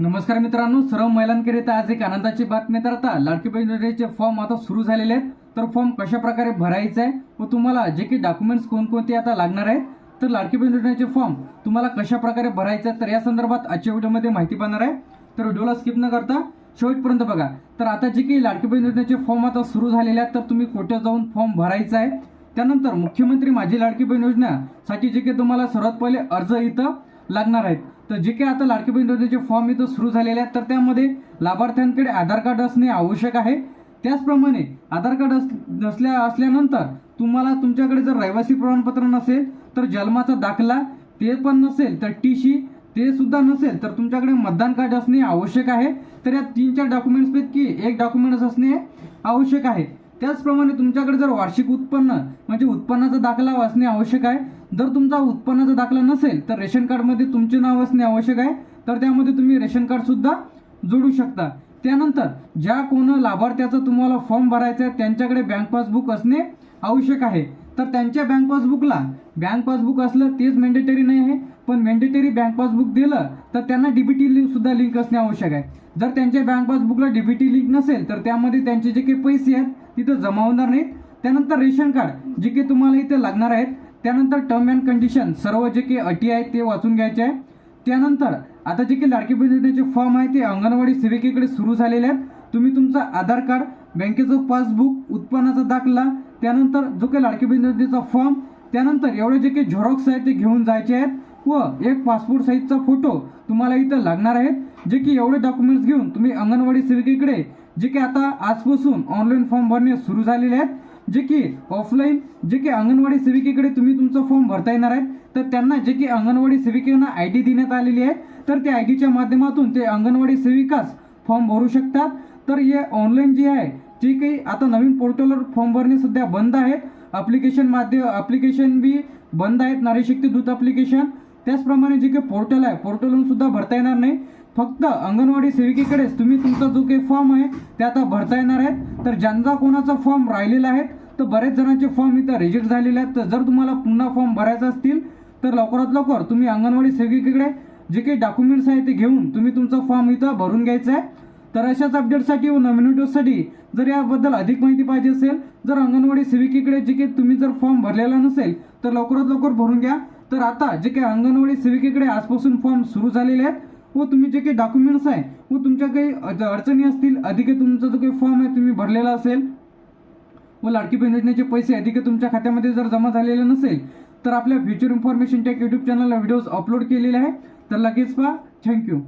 नमस्कार मित्रांनो सर्व महिलांकरिता आज एक आनंदाची बातमी तर आता लाडकी बहिणीचे योजनेचे फॉर्म आता सुरू झालेले आहेत. तर फॉर्म कशा प्रकारे भरायचा आहे व तुम्हाला जे काही डॉक्युमेंट्स कोणकोणते आता लागणार आहेत तर लाडकी बहीण योजनेचे फॉर्म तुम्हाला कशा प्रकारे भरायचे आहेत तर या संदर्भात आजच्या व्हिडिओमध्ये माहिती पाहणार आहे. तर व्हिडिओला स्किप न करता शेवटपर्यंत बघा. तर आता जे काही लाडकी बहीण योजनेचे फॉर्म आता सुरू झालेले आहेत तर तुम्ही कुठे जाऊन फॉर्म भरायचा आहे? त्यानंतर मुख्यमंत्री माझी लाडकी बहीण योजनासाठी जे काही तुम्हाला सर्वात पहिले अर्ज इथं लागणार आहेत. तर जे काही आता लाडकी बहीण योजनेचे फॉर्म इथं सुरू झालेले आहेत तर त्यामध्ये लाभार्थ्यांकडे आधार कार्ड असणे आवश्यक आहे. त्याचप्रमाणे आधार कार्ड अस नसल्या असल्यानंतर तुम्हाला तुमच्याकडे जर रहिवासी प्रमाणपत्र नसेल तर जन्माचा दाखला ते पण नसेल तर टी सी ते सुद्धा नसेल तर तुमच्याकडे मतदान कार्ड असणे आवश्यक आहे. तर या तीन चार डॉक्युमेंट्सपैकी एक डॉक्युमेंट्स असणे आवश्यक आहे. त्याचप्रमाणे तुमच्याकडे जर वार्षिक उत्पन्न म्हणजे उत्पन्नाचा दाखला असणे आवश्यक आहे. जर तुमचा उत्पन्नाचा दाखला नसेल तर रेशन कार्डमध्ये तुमचे नाव असणे आवश्यक आहे. तर त्यामध्ये तुम्ही रेशन कार्डसुद्धा जोडू शकता. त्यानंतर ज्या कोण लाभार्थ्याचा तुम्हाला फॉर्म भरायचा आहे त्यांच्याकडे बँक पासबुक असणे आवश्यक आहे. तर त्यांच्या बँक पासबुकला बँक पासबुक असलं तेच मॅन्डेटरी नाही आहे. पण मॅन्डेटरी बँक पासबुक दिलं तर त्यांना डीबीटी लिंक सुद्धा लिंक असणे आवश्यक आहे. जर त्यांच्या बँक पासबुकला डीबीटी लिंक नसेल तर त्यामध्ये त्यांचे जे काही पैसे आहेत तिथं जमा होणार नाहीत. त्यानंतर रेशन कार्ड जे काही तुम्हाला इथे लागणार आहेत त्यानंतर टर्म अँड कंडिशन सर्व जे काही अटी आहेत ते वाचून घ्यायचे आहे. त्यानंतर आता जे काही लाडकी बहीण योजनेचे फॉर्म आहे ते अंगणवाडी सेविकेकडे सुरू झालेले आहेत. तुम्ही तुमचा आधार कार्ड बँकेचं पासबुक उत्पन्नाचा दाखला त्यानंतर जो काही लाडकी बहीण योजनेचा फॉर्म त्यानंतर एवढे जे काही झेरॉक्स आहेत ते घेऊन जायचे आहेत. व एक पासपोर्ट साईजचा फोटो तुम्हाला इथं लागणार आहेत जे की एवढे डॉक्युमेंट्स घेऊन तुम्ही अंगणवाडी सेविकेकडे जे की आता आजपासून ऑनलाईन फॉर्म भरणे सुरू झालेले आहेत जे की ऑफलाईन जे की अंगणवाडी सेविकेकडे तुम्ही तुमचा फॉर्म भरता येणार आहे तर त्यांना जे की अंगणवाडी सेविकेना आय डी देण्यात आलेली आहे. तर त्या आय डीच्या माध्यमातून ते अंगणवाडी सेविकाच फॉर्म भरू शकतात. तर हे ऑनलाईन जे आहे जे काही आता नवीन पोर्टलवर फॉर्म भरणे सध्या बंद आहेत. अप्लिकेशन माध्यम अप्लिकेशन बी बंद आहेत. नारी शक्ती दूत अप्लिकेशन त्याचप्रमाणे जे काही पोर्टल आहे पोर्टलवरून सुद्धा भरता येणार नाही. फक्त अंगणवाडी सेविकेकडेच तुम्ही तुमचा जो काही फॉर्म आहे ते आता भरता येणार आहेत. तर ज्यांचा कोणाचा फॉर्म राहिलेला आहे तर बरेच जणांचे फॉर्म इथं रिजेक्ट झालेले आहेत. तर जर तुम्हाला पुन्हा फॉर्म भरायचा असतील तर लवकरात लवकर तुम्ही अंगणवाडी सेविकेकडे जे काही डॉक्युमेंट्स आहे ते घेऊन तुम्ही तुमचा फॉर्म इथं भरून घ्यायचा आहे. तर अशाच अपडेटसाठी व नवीन व्हिडिओसाठी जर याबद्दल अधिक माहिती पाहिजे असेल जर अंगणवाडी सेविकेकडे जे काही तुम्ही जर फॉर्म भरलेला नसेल तर लवकरात लवकर भरून घ्या. तर आता जे काही अंगणवाडी सेविकेकडे आजपासून फॉर्म सुरू झालेले आहेत व तुम्ही जे काही डॉक्युमेंट्स आहे व तुमच्या काही अडचणी असतील अधिक तुमचा जो काही फॉर्म आहे तुम्ही भरलेला असेल व लाडकी बहीण योजनेचे पैसे अधिक तुमच्या खात्यामध्ये जर जमा झालेले नसेल तर आपल्या फ्युचर इन्फॉर्मेशन टेक यूट्यूब चॅनलला व्हिडिओज अपलोड केलेले आहे. तर लगेच पहा. थँक्यू